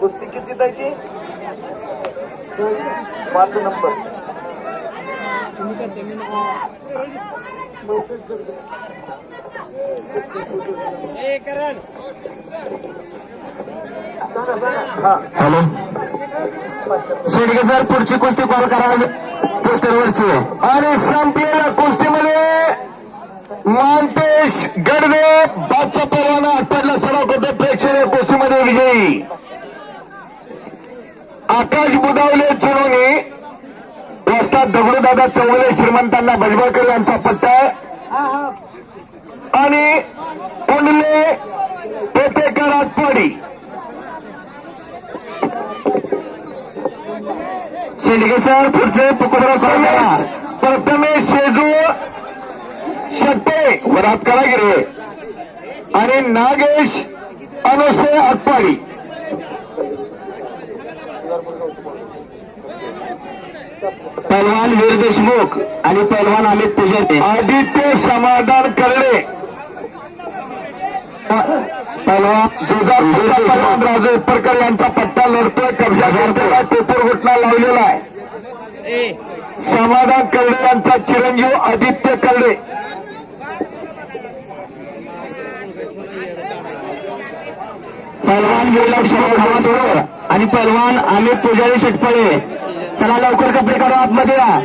कुस्ती किती जायची पाच नंबर. हा. हॅलो. शेडगे सर पुढची कुस्ती कॉल करा. पोस्टरवरची. आणि संपलेल्या कुस्तीमध्ये मानतेश गडवे बादचा परवाना आटपडला सराव करतो प्रेक्षणीय कुस्तीमध्ये विजयी. आकाश बुदावले चुनोनी वस्ताद दगडूदादा चौगले श्रीमंतांना भजबळकर यांचा पट्टा. आणि पुंडले पेटेकर आटपाडी शेंडगे सर पुढचे प्रथमेश प्रथमेश शेजू शट्टे वरात करा गिरे आणि नागेश अनुसे आटपाडी. पहलवान वीर देशमुख आणि पहलवान अमित पुजारी. आदित्य समाधान करणे. पहलवान जुजा पहलवान राजू उपरकर यांचा पट्टा लढतोय. कब्जा करतोय टोपर घुटणा लावलेला आहे. समाधान कल्ले यांचा चिरंजीव आदित्य कल्ले पहलवान गेला खावासोर आणि पहलवान अमित पुजारी शेटपळे. चला लवकर कपडे काढू आतमध्ये या.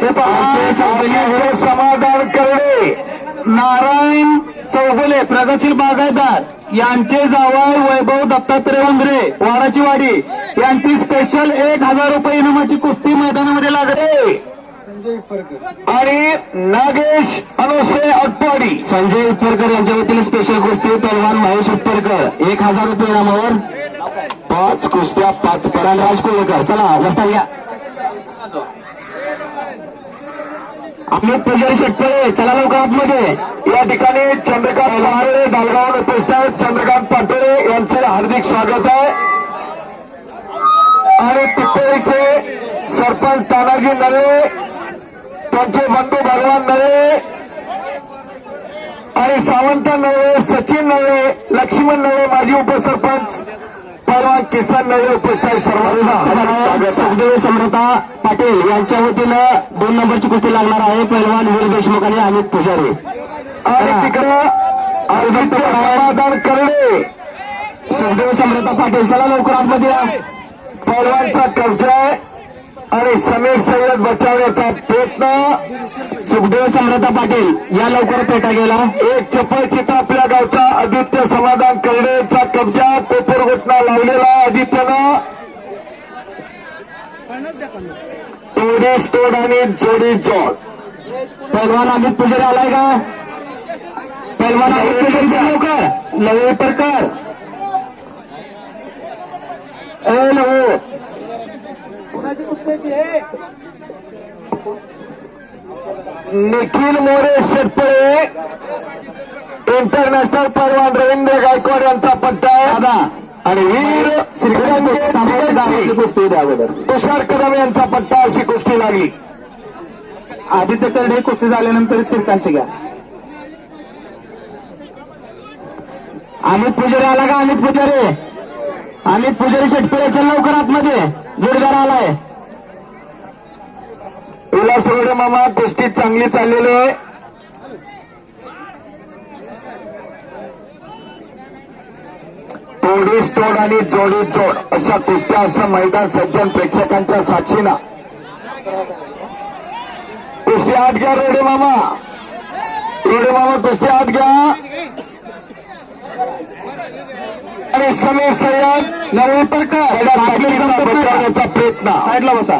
हे पहा समाधान कल्ले नारायण चौगुले प्रगतशील बागायतदार यांचे जावळ वैभव दत्तात्रय उंदरे वाडाची वाडी यांची स्पेशल एक हजार रुपये इनामाची कुस्ती मैदानामध्ये लागते. आणि नागेश अनुश्रे अटपाडी. संजय उत्तरकर यांच्या वतीने स्पेशल कुस्ती पहलवान महेश उत्तरकर एक हजार रुपये इनामावर पाच कुस्त्या पाच परान राजकोळकर चला वस्ता या अमित पुजारी शेटपळे चला लवकर आतमध्ये. या ठिकाणी चंद्रकांत लहारे दालगाव उपस्थित चंद्रकांत पाटोळे यांचं हार्दिक स्वागत आहे. आणि पिंपळीचे सरपंच तानाजी नळे त्यांचे बंधू भगवान नळे आणि सावंत नळे सचिन नळे लक्ष्मण नळे माजी उपसरपंच परवा किसन नळे उपस्थित सर्वांना. सुखदेव समृता पाटील यांच्या वतीनं दोन नंबरची कुस्ती लागणार आहे. पहिलवान वीर देशमुख आणि अमित पुजारी. आणि तिकडं आदित्य समाधान करणे सुखदेव समृता पाटील चला लवकर आतमध्ये या. पहिलवानचा कब्जा आहे. आणि समीर सय्यद बचावण्याचा प्रयत्न. सुखदेव समृता पाटील या लवकर पेटा गेला. एक चपळ चिता आपल्या गावचा आदित्य समाधान करण्याचा कब्जा कोपर घटना लावलेला आदित्यनं. तोडीस तोड आणि जोडी जोड. पहिलवान अमित पुजारी आलाय का? पहिलवान अमित पुजारी लवकर लवकर. प्रकार ए लवो निखिल मोरे शेटपळे इंटरनॅशनल परवान रवींद्र गायकवाड यांचा पट्टा आहे. दादा आणि वीर श्रीरंगे तुषार कदम यांचा पट्टा अशी कुस्ती लागली. आदित्य कर्डे कुस्ती झाल्यानंतर श्रीकांतची घ्या. अमित पुजारी आला का? अमित पुजारी? अमित पुजारी चल लवकर आतमध्ये. जोरदार आलाय. विलास रोडे मामा कुस्ती चांगली चाललेली आहे. तोडीस तोड आणि जोडी जोड अशा कुस्त्या असं मैदान सज्जन प्रेक्षकांच्या साक्षीनं. कुस्ती आत घ्या रोडे मामा. रोडे मामा कुस्ती आत घ्या. आणि समीर सय्यद बचावण्याचा प्रयत्न. साईडला बसा.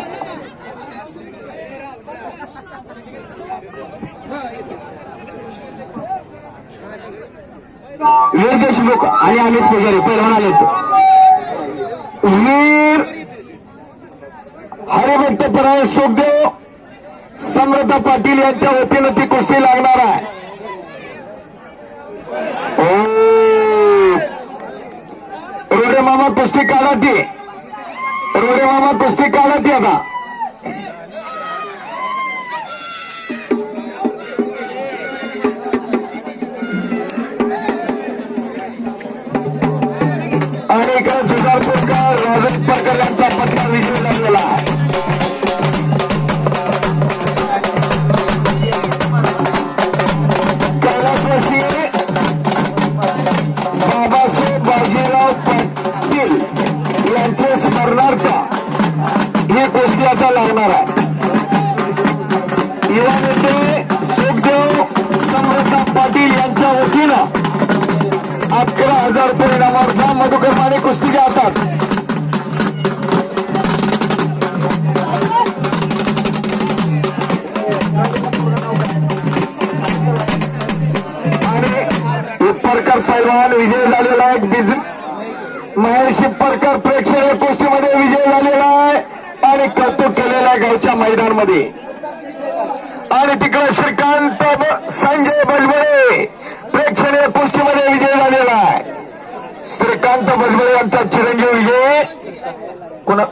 वीर देशमुख आणि अमित पुजारी पहिलवान आलेत वीर हरिभक्त पराय सुखदेव समृद्ध पाटील यांच्या वतीनं ती कुस्ती लागणार आहे ओ. रोडे मामा काढते रोडे मामा कुस्ती काढा आता आणि आणि इकडे जुगारपूरकर राजन परकर लावणार आहे. युवा नेते सुखदेव समृद्धा पाटील यांच्या वतीनं अकरा हजार रुपये इनामार्थ मधुकर माने कुस्ती हातात आणि हिप्परकर पैलवान विजय झालेला आहे बिज महेश हिप्परकर प्रेक्षणीय कुस्तीमध्ये विजय झालेला आहे आणि कौतुक केलेला आहे गावच्या मैदानमध्ये. आणि तिकडे श्रीकांत संजय भजबळे प्रेक्षणीय कुस्तीमध्ये विजय झालेला आहे. श्रीकांत भजबळे यांचा चिरंजीव विजय. कुणा